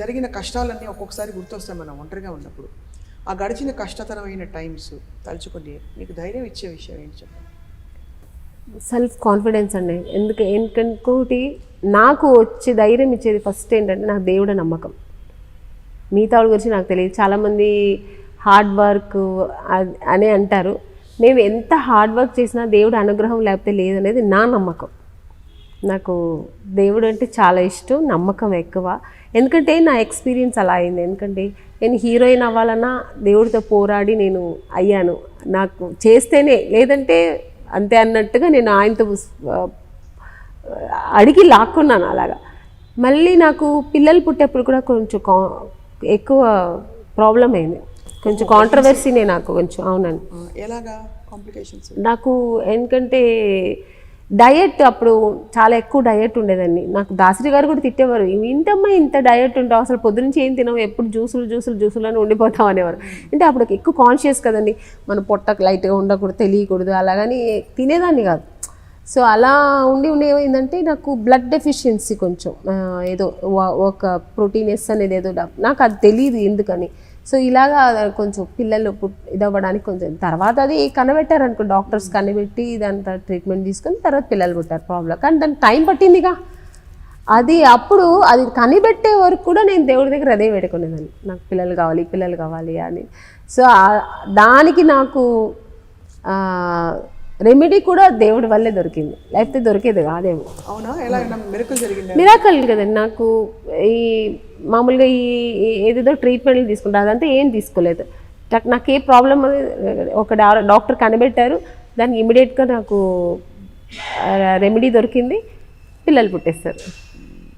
జరిగిన కష్టాలన్నీ ఒక్కొక్కసారి గుర్తొస్తాయి మనం ఒంటరిగా ఉన్నప్పుడు. ఆ గడిచిన కష్టతరమైన టైమ్స్ తలుచుకొని మీకు ధైర్యం ఇచ్చే విషయం ఏంటి చెప్పండి సెల్ఫ్ కాన్ఫిడెన్స్ అండి. ఎందుకు ఇంకోటి నాకు వచ్చే ధైర్యం ఇచ్చేది ఫస్ట్ ఏంటంటే నాకు దేవుడ నమ్మకం. మిగతా గురించి నాకు తెలియదు. చాలామంది హార్డ్ వర్క్ అని అంటారు. మేము ఎంత హార్డ్ వర్క్ చేసినా దేవుడు అనుగ్రహం లేకపోతే లేదనేది నా నమ్మకం. నాకు దేవుడు అంటే చాలా ఇష్టం నమ్మకం ఎక్కువ. ఎందుకంటే నా ఎక్స్పీరియన్స్ అలా అయింది. ఎందుకంటే నేను హీరోయిన్ అవ్వాలన్నా దేవుడితో పోరాడి నేను అయ్యాను. నాకు చేస్తేనే లేదంటే అంతే అన్నట్టుగా నేను ఆయనతో అడిగి లాక్కున్నాను అలాగా. మళ్ళీ నాకు పిల్లలు పుట్టేప్పుడు కూడా కొంచెం ఎక్కువ ప్రాబ్లం అయింది. కొంచెం కాంట్రవర్సీనే నాకు కొంచెం అవునండి. ఆ, ఎలాగా కాంప్లికేషన్స్ నాకు ఎందుకంటే డయట్ అప్పుడు చాలా ఎక్కువ డయట్ ఉండేదండి. నాకు దాసరి గారు కూడా తిట్టేవారు. ఇంతమ్మా ఇంత డయట్ ఉంటావు? అసలు పొద్దునుంచి ఏం తినవు? ఎప్పుడు జ్యూసులు జ్యూసులు జ్యూసులు అని ఉండిపోతావు? అనేవారు. అంటే అప్పుడు ఎక్కువ కాన్షియస్ కదండి. మన పొట్టకు లైట్గా ఉండకూడదు తెలియకూడదు అలాగని తినేదాన్ని కాదు. సో అలా ఉండి ఉండి ఏమైందంటే నాకు బ్లడ్ డెఫిషియన్సీ కొంచెం ఏదో ఒక ప్రోటీన్ ఎస్ అనేది ఏదో నాకు అది తెలియదు ఎందుకని. సో ఇలాగా కొంచెం పిల్లలు ఇదవ్వడానికి కొంచెం తర్వాత అది కనబెట్టారు అనుకో డాక్టర్స్ కనిపెట్టి ఇదంతా ట్రీట్మెంట్ తీసుకొని తర్వాత పిల్లలు పుట్టారు ప్రాబ్లం. కానీ దానికి టైం పట్టిందిగా. అది అప్పుడు అది కనిపెట్టే వరకు కూడా నేను దేవుడి దగ్గర అదే పెట్టుకునేదాన్ని నాకు పిల్లలు కావాలి పిల్లలు కావాలి అని. సో దానికి నాకు రెమెడీ కూడా దేవుడి వల్లే దొరికింది. లేకపోతే దొరికేది కాదేమో. అవునా? మెరుకులు కదండి నాకు ఈ మామూలుగా ఈ ఏదేదో ట్రీట్మెంట్లు తీసుకుంటా అదంతా ఏం తీసుకోలేదు. నాకు ఏ ప్రాబ్లం ఒక డాక్టర్ కనిపెట్టారు దానికి ఇమీడియట్గా నాకు రెమెడీ దొరికింది పిల్లలు పుట్టేస్తారు.